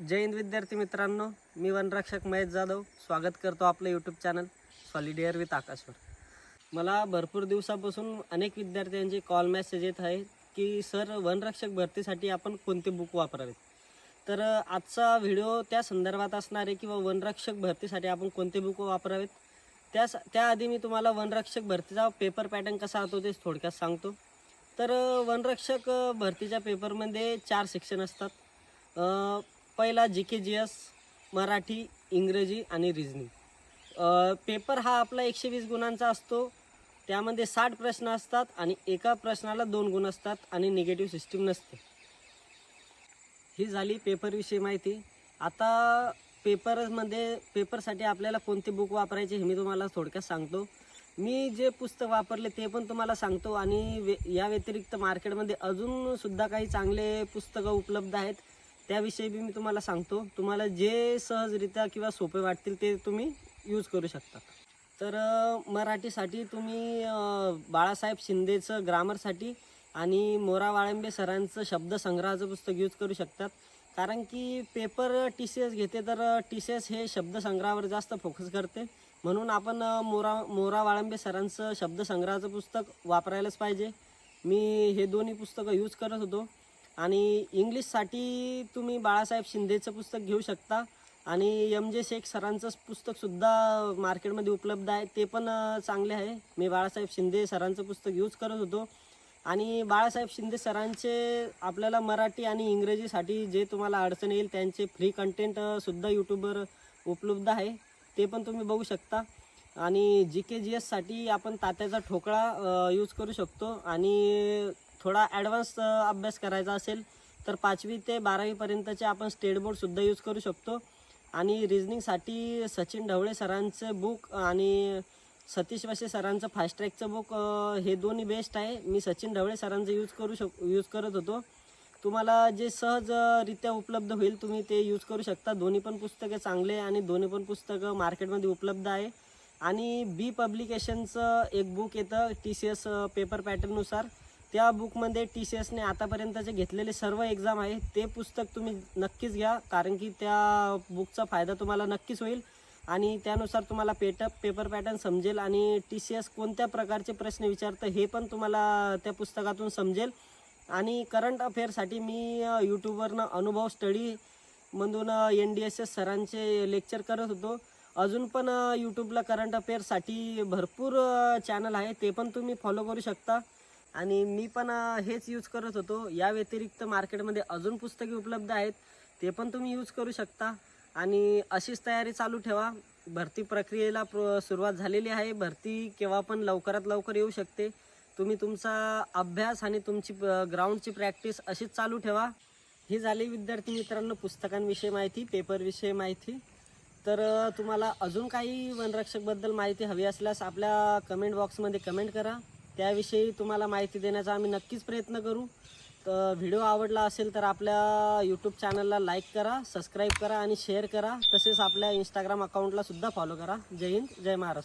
जय हिंद विद्यार्थी मित्रांनो. मी वनरक्षक महेश जाधव. स्वागत करतो आपलं यूट्यूब चॅनल सॉलिडियर विथ आकाशवर मला भरपूर दिवसापासून अनेक विद्यार्थ्यांचे कॉल मेसेज येत आहे की सर वनरक्षक भरतीसाठी आपण कोणते बुक वापरावेत? तर आजचा व्हिडिओ त्या संदर्भात असणार आहे किंवा वनरक्षक भरतीसाठी आपण कोणते बुक वापरावेत? त्या त्याआधी मी तुम्हाला वनरक्षक भरतीचा पेपर पॅटर्न कसा होतो ते थोडक्यात सांगतो. तर वनरक्षक भरतीच्या पेपरमध्ये चार सेक्शन असतात. पहिला जी के जी एस मराठी इंग्रजी आणि रिजनिंग. पेपर हा आपला एकशे वीस गुणांचा असतो. त्यामध्ये साठ प्रश्न असतात आणि एका प्रश्नाला दोन गुण असतात आणि निगेटिव्ह सिस्टीम नसते. ही झाली पेपरविषयी माहिती. आता पेपरमध्ये पेपरसाठी आपल्याला कोणते बुक वापरायचे हे मी तुम्हाला थोडक्यात सांगतो. मी जे पुस्तक वापरले ते पण तुम्हाला सांगतो आणि वे या व्यतिरिक्त मार्केटमध्ये अजूनसुद्धा काही चांगले पुस्तकं उपलब्ध आहेत. त्याविषयी बी मी तुम्हाला सांगतो. तुम्हाला जे सहजरित्या किंवा सोपे वाटतील ते तुम्ही यूज करू शकता. तर मराठीसाठी तुम्ही बाळासाहेब शिंदेचं ग्रामरसाठी आणि मोरा वाळंबे सरांचं शब्दसंग्रहाचं पुस्तक यूज करू शकतात. कारण की पेपर टी सी एस घेते तर टी सी एस हे शब्दसंग्रहावर जास्त फोकस करते. म्हणून आपण मोरा मोरा वाळंबे सरांचं शब्दसंग्रहाचं पुस्तक वापरायलाच पाहिजे. मी हे दोन्ही पुस्तकं यूज करत होतो. आणि इंग्लिशसाठी तुम्ही बाळासाहेब शिंदेचं पुस्तक घेऊ शकता. आणि एम जे शेख सरांचं पुस्तकसुद्धा मार्केटमध्ये उपलब्ध आहे. ते पण चांगले आहे. मी बाळासाहेब शिंदे सरांचं पुस्तक यूज करत होतो. आणि बाळासाहेब शिंदे सरांचे आपल्याला मराठी आणि इंग्रजीसाठी जे तुम्हाला अडचण येईल त्यांचे फ्री कंटेंटसुद्धा यूट्यूबवर उपलब्ध आहे. ते पण तुम्ही बघू शकता. आणि जी के जी एससाठी आपण तात्याचा ठोकळा यूज करू शकतो. आणि थोडा ॲडव्हान्स अभ्यास करायचा असेल तर पाचवी ते बारावीपर्यंतचे आपण स्टेट बोर्डसुद्धा यूज करू शकतो. आणि रिजनिंगसाठी सचिन ढवळे सरांचं बुक आणि सतीश वसे सरांचं फास्ट ट्रॅकचं बुक हे दोन्ही बेस्ट आहे. मी सचिन ढवळे सरांचं यूज करू शक यूज करत होतो. तुम्हाला जे सहजरित्या उपलब्ध होईल तुम्ही ते यूज करू शकता. दोन्ही पण पुस्तके चांगले आणि दोन्ही पण पुस्तकं मार्केटमध्ये उपलब्ध आहे. आणि बी पब्लिकेशनचं एक बुक येतं टी सी एस पेपर पॅटर्ननुसार त्या बुकमध्ये टी सी एसने आतापर्यंतचे घेतलेले सर्व एक्झाम आहे ते पुस्तक तुम्ही नक्कीच घ्या कारण की त्या बुकचा फायदा तुम्हाला नक्कीच होईल. आणि त्यानुसार तुम्हाला पेट पेपर पॅटर्न समजेल आणि टी सी एस कोणत्या प्रकारचे प्रश्न विचारतं हे पण तुम्हाला त्या पुस्तकातून समजेल. आणि करंट अफेअरसाठी मी यूट्यूबवरनं अनुभव स्टडी मधून एन डी एस एस सरांचे लेक्चर करत होतो. अजून पण यूट्यूबला करंट अफेअरसाठी भरपूर चॅनल आहे ते पण तुम्ही फॉलो करू शकता. आणि मी पण हेच यूज करत होतो. या व्यतिरिक्त मार्केटमध्ये अजून पुस्तके उपलब्ध आहेत. ते पण तुम्ही यूज करू शकता. आणि अशीच तयारी चालू ठेवा. भरती प्रक्रियेला प्र सुरुवात झालेली आहे. भरती केव्हा पण लवकरात लवकर येऊ शकते. तुम्ही तुमचा अभ्यास आणि तुमची ग्राउंडची प्रॅक्टिस अशीच चालू ठेवा. ही झाली विद्यार्थी मित्रांनो पुस्तकांविषयी माहिती पेपरविषयी माहिती. तर तुम्हाला अजून काही वनरक्षकबद्दल माहिती हवी असल्यास आपल्या कमेंट बॉक्समध्ये कमेंट करा. त्याविषयी तुम्हाला माहिती देण्याचा आम्ही नक्कीच प्रयत्न करू. तर व्हिडिओ आवडला असेल तर आपल्या यूट्यूब चॅनलला लाईक करा सबस्क्राईब करा आणि शेअर करा. तसेच आपल्या इंस्टाग्राम अकाउंटलासुद्धा फॉलो करा. जय हिंद जय महाराष्ट्र.